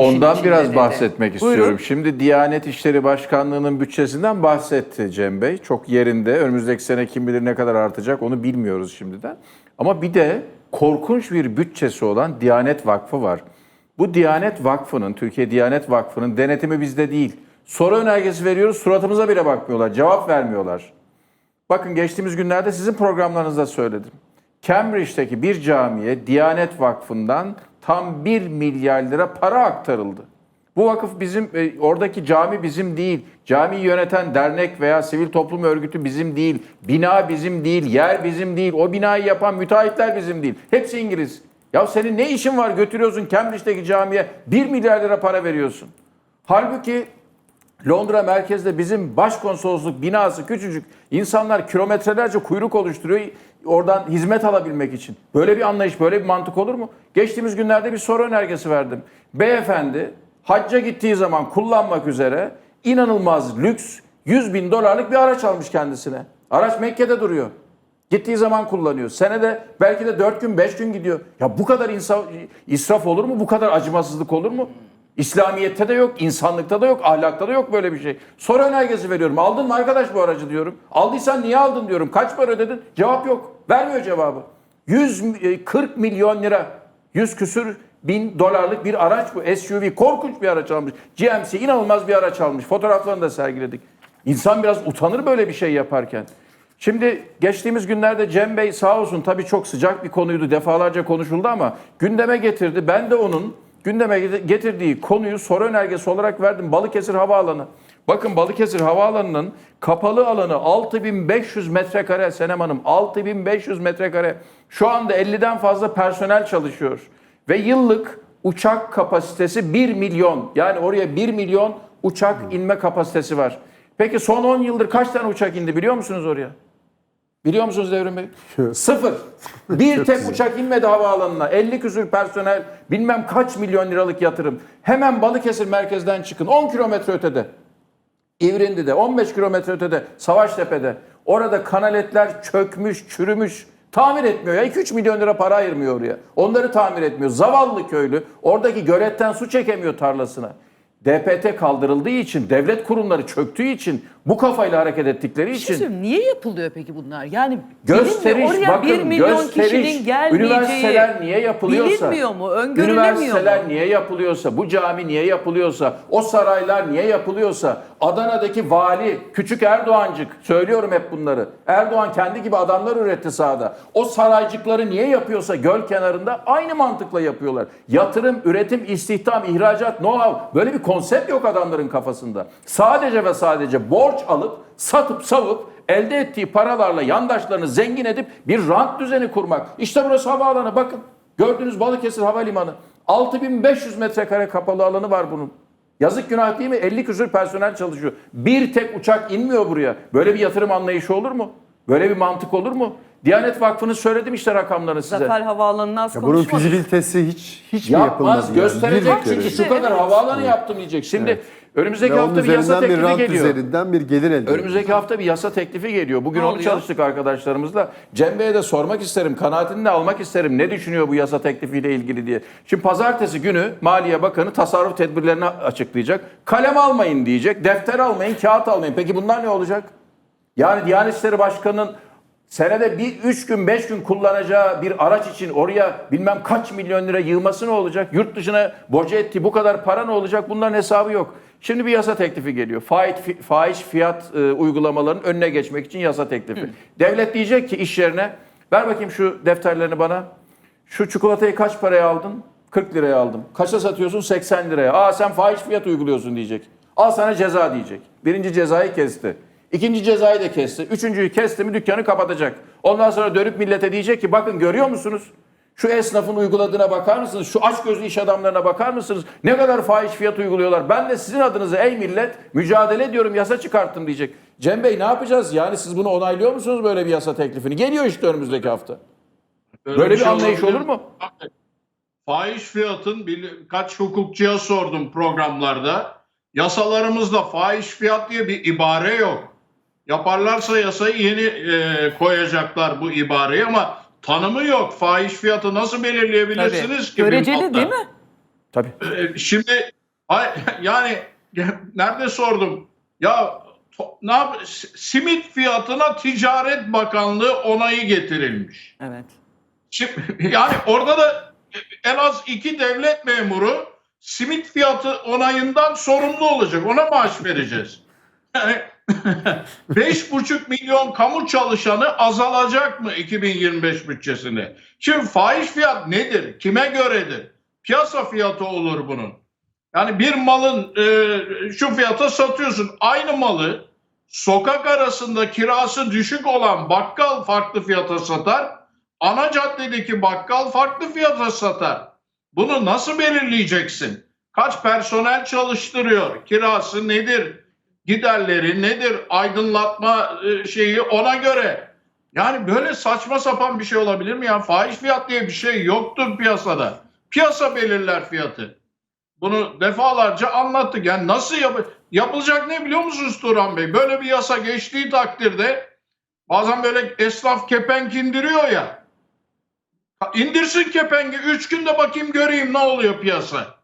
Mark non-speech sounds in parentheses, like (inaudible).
Ondan biraz dedi. bahsetmek Buyurun. istiyorum. Şimdi Diyanet İşleri Başkanlığı'nın bütçesinden bahsetti Cem Bey. Çok yerinde. Önümüzdeki sene kim bilir ne kadar artacak onu bilmiyoruz şimdiden. Ama bir de korkunç bir bütçesi olan Diyanet Vakfı var. Bu Diyanet Vakfı'nın, Türkiye Diyanet Vakfı'nın denetimi bizde değil. Soru önergesi veriyoruz, suratımıza bile bakmıyorlar, cevap vermiyorlar. Bakın geçtiğimiz günlerde sizin programlarınızda söyledim. Cambridge'deki bir camiye Diyanet Vakfı'ndan tam 1 milyar lira para aktarıldı. Bu vakıf bizim, e, oradaki cami bizim değil. Camiyi yöneten dernek veya sivil toplum örgütü bizim değil. Bina bizim değil, yer bizim değil. O binayı yapan müteahhitler bizim değil. Hepsi İngiliz. Ya senin ne işin var götürüyorsun Cambridge'deki camiye 1 milyar lira para veriyorsun. Halbuki Londra merkezde bizim başkonsolosluk binası küçücük. İnsanlar kilometrelerce kuyruk oluşturuyor oradan hizmet alabilmek için. Böyle bir anlayış, böyle bir mantık olur mu? Geçtiğimiz günlerde bir soru önergesi verdim. Beyefendi hacca gittiği zaman kullanmak üzere inanılmaz lüks 100 bin dolarlık bir araç almış kendisine. Araç Mekke'de duruyor. Gittiği zaman kullanıyor. Senede belki de 4 gün 5 gün gidiyor. Ya bu kadar insaf, israf olur mu? Bu kadar acımasızlık olur mu? İslamiyet'te de yok, insanlıkta da yok, ahlakta da yok böyle bir şey. Soru önergesi veriyorum. Aldın mı arkadaş bu aracı diyorum. Aldıysan niye aldın diyorum. Kaç para ödedin? Cevap yok. Vermiyor cevabı. 140 milyon lira, 100 küsür bin dolarlık bir araç bu. SUV korkunç bir araç almış. GMC inanılmaz bir araç almış. Fotoğraflarını da sergiledik. İnsan biraz utanır böyle bir şey yaparken. Şimdi geçtiğimiz günlerde Cem Bey sağ olsun tabii çok sıcak bir konuydu. Defalarca konuşuldu ama gündeme getirdi. Ben de onun gündeme getirdiği konuyu soru önergesi olarak verdim. Balıkesir Havaalanı. Bakın Balıkesir Havaalanı'nın kapalı alanı 6500 metrekare Senem Hanım 6500 metrekare. Şu anda 50'den fazla personel çalışıyor. Ve yıllık uçak kapasitesi 1 milyon. Yani oraya 1 milyon uçak inme kapasitesi var. Peki son 10 yıldır kaç tane uçak indi biliyor musunuz oraya? Biliyor musunuz Devrim Bey? Sıfır. (laughs) Bir tek uçak inmedi havaalanına. 50 küsür personel, bilmem kaç milyon liralık yatırım. Hemen Balıkesir merkezden çıkın. 10 kilometre ötede. İvrindi'de, 15 kilometre ötede, Savaştepe'de. Orada kanaletler çökmüş, çürümüş. Tamir etmiyor ya. 2-3 milyon lira para ayırmıyor oraya. Onları tamir etmiyor. Zavallı köylü oradaki göletten su çekemiyor tarlasına. DPT kaldırıldığı için, devlet kurumları çöktüğü için, bu kafayla hareket ettikleri şey için söyleyeyim, niye yapılıyor peki bunlar? Yani Gösteriş, oraya bakın 1 milyon gösteriş, kişinin gelmeyeceği üniversiteler niye yapılıyorsa, bilinmiyor mu? Öngörülemiyor üniversiteler mu? niye yapılıyorsa, bu cami niye yapılıyorsa, o saraylar niye yapılıyorsa, Adana'daki vali, küçük Erdoğancık, söylüyorum hep bunları. Erdoğan kendi gibi adamlar üretti sahada. O saraycıkları niye yapıyorsa göl kenarında aynı mantıkla yapıyorlar. Yatırım, üretim, istihdam, ihracat, know-how böyle bir konsept yok adamların kafasında. Sadece ve sadece borç alıp, satıp savup, elde ettiği paralarla yandaşlarını zengin edip bir rant düzeni kurmak. İşte burası havaalanı bakın. Gördüğünüz Balıkesir Havalimanı. 6500 metrekare kapalı alanı var bunun. Yazık günah değil mi? 50 küsur personel çalışıyor. Bir tek uçak inmiyor buraya. Böyle bir yatırım anlayışı olur mu? Böyle bir mantık olur mu? Diyanet Vakfı'nın söyledim işte rakamlarını size. Zafer Havaalanı'nı az Ya bunun konuşmadık. fizibilitesi hiç hiç mi yapılmadı? Yapmaz, yani? gösterecek çünkü kere. şu kadar havaalanı yaptım diyecek. Şimdi önümüzdeki Ve onun hafta bir yasa üzerinden bir teklifi rant geliyor. üzerinden bir gelir elde ediyor. Önümüzdeki hafta bir yasa teklifi geliyor. Bugün Ne onu oluyor? çalıştık arkadaşlarımızla. Cem Bey'e de sormak isterim, kanaatini de almak isterim. Ne düşünüyor bu yasa teklifiyle ilgili diye. Şimdi pazartesi günü Maliye Bakanı tasarruf tedbirlerini açıklayacak. Kalem almayın diyecek, defter almayın, kağıt almayın. Peki bunlar ne olacak? Yani Diyanet İşleri Başkanı'nın senede bir üç gün beş gün kullanacağı bir araç için oraya bilmem kaç milyon lira yığması ne olacak? Yurt dışına boca ettiği bu kadar para ne olacak? Bunların hesabı yok. Şimdi bir yasa teklifi geliyor. Faiz, faiz fiyat e, uygulamalarının önüne geçmek için yasa teklifi. Devlet diyecek ki iş yerine ver bakayım şu defterlerini bana. Şu çikolatayı kaç paraya aldın? 40 liraya aldım. Kaça satıyorsun? 80 liraya. Aa sen faiz fiyat uyguluyorsun diyecek. Al sana ceza diyecek. Birinci cezayı kesti. İkinci cezayı da kesti. Üçüncüyü kesti mi dükkanı kapatacak. Ondan sonra dönüp millete diyecek ki bakın görüyor musunuz? Şu esnafın uyguladığına bakar mısınız? Şu açgözlü iş adamlarına bakar mısınız? Ne kadar fahiş fiyat uyguluyorlar. Ben de sizin adınıza ey millet mücadele ediyorum yasa çıkarttım diyecek. Cem Bey ne yapacağız? Yani siz bunu onaylıyor musunuz böyle bir yasa teklifini? Geliyor işte önümüzdeki hafta. Böyle bir şey anlayış olabilir. olur mu? Fahiş fiyatın birkaç hukukçuya sordum programlarda. Yasalarımızda fahiş fiyat diye bir ibare yok. Yaparlarsa yasayı yeni e, koyacaklar bu ibareyi ama tanımı yok. Fahiş fiyatı nasıl belirleyebilirsiniz ki? bir Göreceli değil mi? Tabii. Ee, Şimdi (laughs) yani nerede sordum? Ya to- ne yap simit fiyatına Ticaret Bakanlığı onayı getirilmiş. Evet. Şimdi, (laughs) yani orada da en az iki devlet memuru simit fiyatı onayından sorumlu olacak. Ona maaş vereceğiz. Yani (laughs) 5,5 milyon kamu çalışanı azalacak mı 2025 bütçesinde? Şimdi fahiş fiyat nedir? Kime göredir? Piyasa fiyatı olur bunun. Yani bir malın e, şu fiyata satıyorsun. Aynı malı sokak arasında kirası düşük olan bakkal farklı fiyata satar. Ana caddedeki bakkal farklı fiyata satar. Bunu nasıl belirleyeceksin? Kaç personel çalıştırıyor? Kirası nedir? Giderleri nedir? Aydınlatma e, şeyi ona göre. Yani böyle saçma sapan bir şey olabilir mi ya? Fahiş fiyat diye bir şey yoktur piyasada. Piyasa belirler fiyatı. Bunu defalarca anlattık. Yani nasıl yap yapılacak ne biliyor musunuz Turan Bey? Böyle bir yasa geçtiği takdirde bazen böyle esnaf kepenk indiriyor ya. İndirsin kepengi. Üç günde bakayım göreyim ne oluyor piyasa.